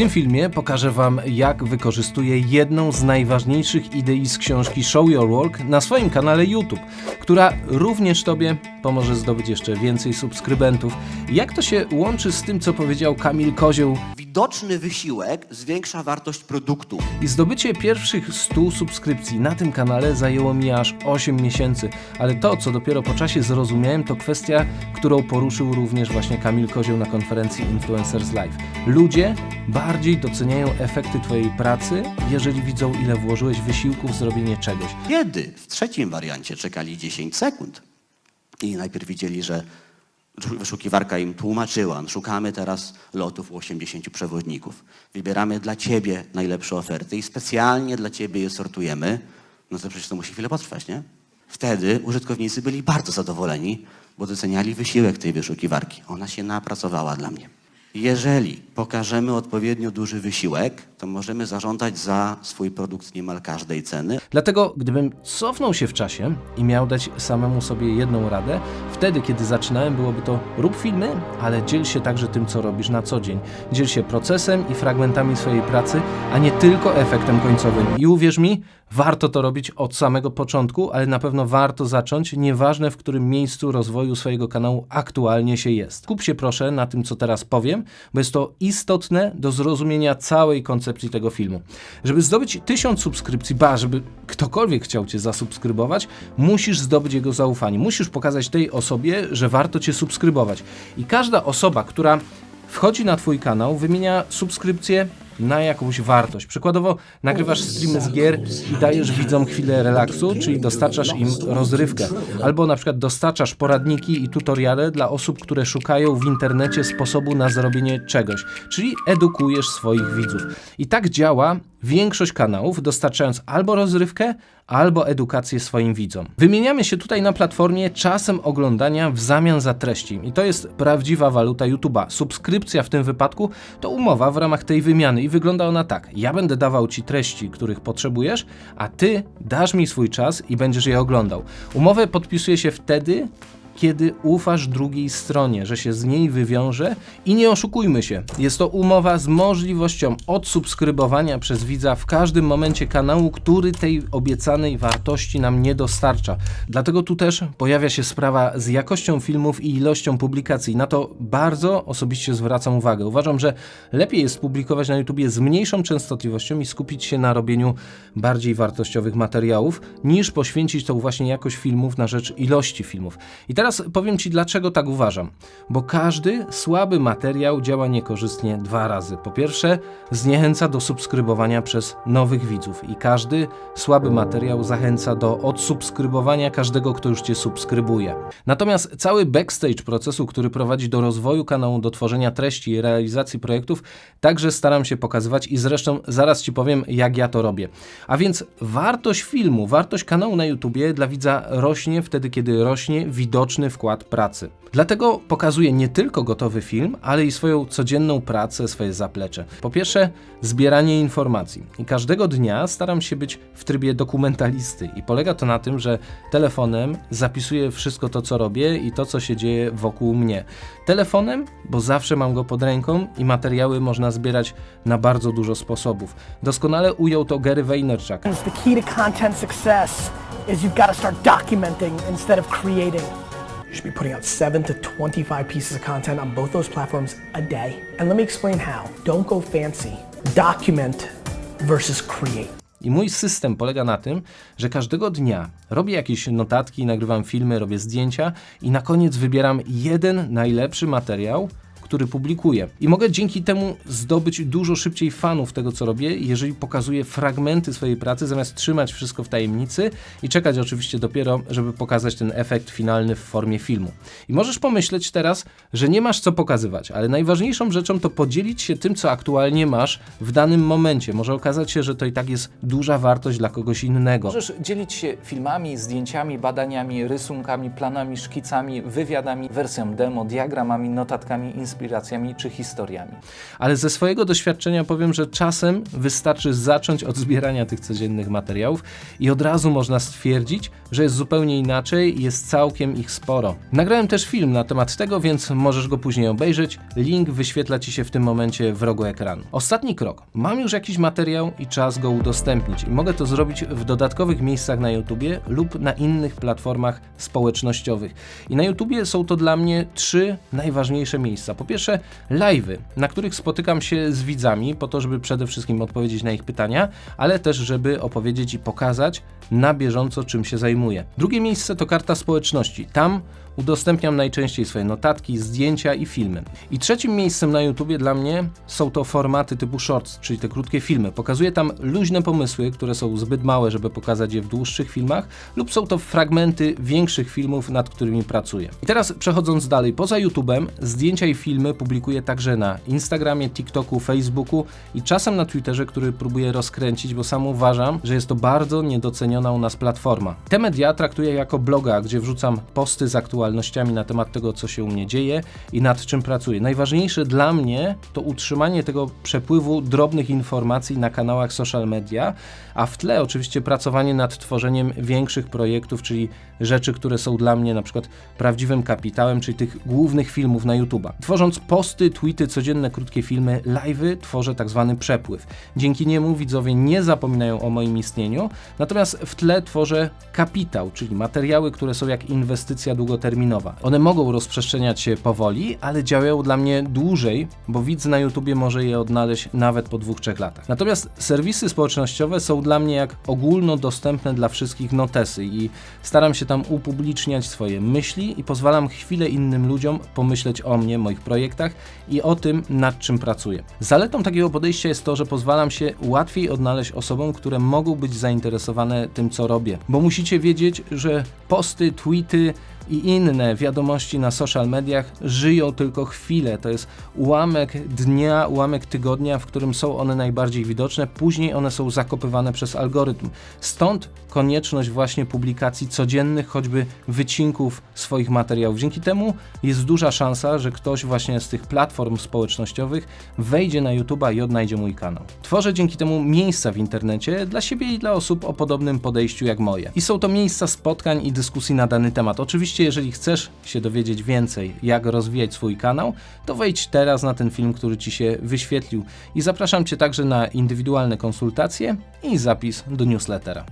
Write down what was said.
tym filmie pokażę Wam, jak wykorzystuję jedną z najważniejszych idei z książki Show Your Work na swoim kanale YouTube, która również Tobie pomoże zdobyć jeszcze więcej subskrybentów. Jak to się łączy z tym, co powiedział Kamil Kozioł Widoczny wysiłek zwiększa wartość produktu. i zdobycie pierwszych 100 subskrypcji na tym kanale zajęło mi aż 8 miesięcy, ale to, co dopiero po czasie zrozumiałem, to kwestia, którą poruszył również właśnie Kamil Kozioł na konferencji Influencers Live. Ludzie bardziej doceniają efekty Twojej pracy, jeżeli widzą, ile włożyłeś wysiłku w zrobienie czegoś. Kiedy w trzecim wariancie czekali 10 sekund i najpierw widzieli, że wyszukiwarka im tłumaczyła, szukamy teraz lotów u 80 przewodników, wybieramy dla Ciebie najlepsze oferty i specjalnie dla Ciebie je sortujemy, no to przecież to musi chwilę potrwać, nie? Wtedy użytkownicy byli bardzo zadowoleni, bo doceniali wysiłek tej wyszukiwarki. Ona się napracowała dla mnie. Jeżeli pokażemy odpowiednio duży wysiłek, to możemy zażądać za swój produkt niemal każdej ceny, Dlatego, gdybym cofnął się w czasie i miał dać samemu sobie jedną radę, wtedy, kiedy zaczynałem, byłoby to rób filmy, ale dziel się także tym, co robisz na co dzień. Dziel się procesem i fragmentami swojej pracy, a nie tylko efektem końcowym. I uwierz mi, warto to robić od samego początku, ale na pewno warto zacząć, nieważne w którym miejscu rozwoju swojego kanału aktualnie się jest. Kup się proszę na tym, co teraz powiem, bo jest to istotne do zrozumienia całej koncepcji tego filmu. Żeby zdobyć tysiąc subskrypcji, ba, żeby ktokolwiek chciał Cię zasubskrybować, musisz zdobyć jego zaufanie. Musisz pokazać tej osobie, że warto Cię subskrybować. I każda osoba, która wchodzi na Twój kanał, wymienia subskrypcję na jakąś wartość. Przykładowo nagrywasz streamy z gier i dajesz widzom chwilę relaksu, czyli dostarczasz im rozrywkę. Albo na przykład dostarczasz poradniki i tutoriale dla osób, które szukają w internecie sposobu na zrobienie czegoś, czyli edukujesz swoich widzów. I tak działa większość kanałów, dostarczając albo rozrywkę, albo edukację swoim widzom. Wymieniamy się tutaj na platformie czasem oglądania w zamian za treści. I to jest prawdziwa waluta YouTube'a. Subskrypcja w tym wypadku to umowa w ramach tej wymiany i wygląda ona tak. Ja będę dawał Ci treści, których potrzebujesz, a Ty dasz mi swój czas i będziesz je oglądał. Umowę podpisuje się wtedy, kiedy ufasz drugiej stronie, że się z niej wywiąże i nie oszukujmy się. Jest to umowa z możliwością odsubskrybowania przez widza w każdym momencie kanału, który tej obiecanej wartości nam nie dostarcza. Dlatego tu też pojawia się sprawa z jakością filmów i ilością publikacji. Na to bardzo osobiście zwracam uwagę. Uważam, że lepiej jest publikować na YouTubie z mniejszą częstotliwością i skupić się na robieniu bardziej wartościowych materiałów, niż poświęcić tą właśnie jakość filmów na rzecz ilości filmów. I teraz powiem Ci, dlaczego tak uważam. Bo każdy słaby materiał działa niekorzystnie dwa razy. Po pierwsze, zniechęca do subskrybowania przez nowych widzów i każdy słaby materiał zachęca do odsubskrybowania każdego, kto już Cię subskrybuje. Natomiast cały backstage procesu, który prowadzi do rozwoju kanału, do tworzenia treści i realizacji projektów, także staram się pokazywać i zresztą zaraz Ci powiem, jak ja to robię. A więc wartość filmu, wartość kanału na YouTubie dla widza rośnie wtedy, kiedy rośnie widoczny wkład pracy. Dlatego pokazuję nie tylko gotowy film, ale i swoją codzienną pracę, swoje zaplecze. Po pierwsze, zbieranie informacji. I każdego dnia staram się być w trybie dokumentalisty i polega to na tym, że telefonem zapisuję wszystko to, co robię i to, co się dzieje wokół mnie. Telefonem, bo zawsze mam go pod ręką i materiały można zbierać na bardzo dużo sposobów. Doskonale ujął to Gary Vaynerchuk. The key to content success is you've got to start documenting instead of creating. You should be putting out 7 to 25 pieces of content on both those platforms a day. And let me explain how. Don't go fancy. Document versus create. I mój system polega na tym, że każdego dnia robię jakieś notatki, nagrywam filmy, robię zdjęcia i na koniec wybieram jeden najlepszy materiał, który publikuję. I mogę dzięki temu zdobyć dużo szybciej fanów tego, co robię, jeżeli pokazuję fragmenty swojej pracy, zamiast trzymać wszystko w tajemnicy i czekać oczywiście dopiero, żeby pokazać ten efekt finalny w formie filmu. I możesz pomyśleć teraz, że nie masz co pokazywać, ale najważniejszą rzeczą to podzielić się tym, co aktualnie masz w danym momencie. Może okazać się, że to i tak jest duża wartość dla kogoś innego. Możesz dzielić się filmami, zdjęciami, badaniami, rysunkami, planami, szkicami, wywiadami, wersją demo, diagramami, notatkami, inspiracjami inspiracjami czy historiami. Ale ze swojego doświadczenia powiem, że czasem wystarczy zacząć od zbierania tych codziennych materiałów i od razu można stwierdzić, że jest zupełnie inaczej i jest całkiem ich sporo. Nagrałem też film na temat tego, więc możesz go później obejrzeć. Link wyświetla Ci się w tym momencie w rogu ekranu. Ostatni krok. Mam już jakiś materiał i czas go udostępnić. I mogę to zrobić w dodatkowych miejscach na YouTubie lub na innych platformach społecznościowych. I na YouTubie są to dla mnie trzy najważniejsze miejsca. Po pierwsze, live'y, na których spotykam się z widzami po to, żeby przede wszystkim odpowiedzieć na ich pytania, ale też żeby opowiedzieć i pokazać na bieżąco, czym się zajmuję. Drugie miejsce to karta społeczności. Tam udostępniam najczęściej swoje notatki, zdjęcia i filmy. I trzecim miejscem na YouTubie dla mnie są to formaty typu shorts, czyli te krótkie filmy. Pokazuję tam luźne pomysły, które są zbyt małe, żeby pokazać je w dłuższych filmach, lub są to fragmenty większych filmów, nad którymi pracuję. I teraz przechodząc dalej, poza YouTubem, zdjęcia i filmy publikuję także na Instagramie, TikToku, Facebooku i czasem na Twitterze, który próbuję rozkręcić, bo sam uważam, że jest to bardzo niedoceniona u nas platforma. Te media traktuję jako bloga, gdzie wrzucam posty z aktualnościami na temat tego, co się u mnie dzieje i nad czym pracuję. Najważniejsze dla mnie to utrzymanie tego przepływu drobnych informacji na kanałach social media, a w tle oczywiście pracowanie nad tworzeniem większych projektów, czyli rzeczy, które są dla mnie na przykład prawdziwym kapitałem, czyli tych głównych filmów na YouTube'a. Tworząc posty, tweety, codzienne krótkie filmy, live'y, tworzę tak zwany przepływ. Dzięki niemu widzowie nie zapominają o moim istnieniu, natomiast w tle tworzę kapitał, czyli materiały, które są jak inwestycja długoterminowa. One mogą rozprzestrzeniać się powoli, ale działają dla mnie dłużej, bo widz na YouTubie może je odnaleźć nawet po dwóch, trzech latach. Natomiast serwisy społecznościowe są dla mnie jak ogólnodostępne dla wszystkich notesy i staram się tam upubliczniać swoje myśli i pozwalam chwilę innym ludziom pomyśleć o mnie, moich projektach i o tym, nad czym pracuję. Zaletą takiego podejścia jest to, że pozwalam się łatwiej odnaleźć osobom, które mogą być zainteresowane tym, co robię. Bo musicie wiedzieć, że posty, tweety, i inne wiadomości na social mediach żyją tylko chwilę. To jest ułamek dnia, ułamek tygodnia, w którym są one najbardziej widoczne. Później one są zakopywane przez algorytm. Stąd konieczność właśnie publikacji codziennych, choćby wycinków swoich materiałów. Dzięki temu jest duża szansa, że ktoś właśnie z tych platform społecznościowych wejdzie na YouTube'a i odnajdzie mój kanał. Tworzę dzięki temu miejsca w internecie dla siebie i dla osób o podobnym podejściu jak moje. I są to miejsca spotkań i dyskusji na dany temat. Oczywiście, jeżeli chcesz się dowiedzieć więcej, jak rozwijać swój kanał, to wejdź teraz na ten film, który Ci się wyświetlił. I zapraszam Cię także na indywidualne konsultacje i zapis do newslettera.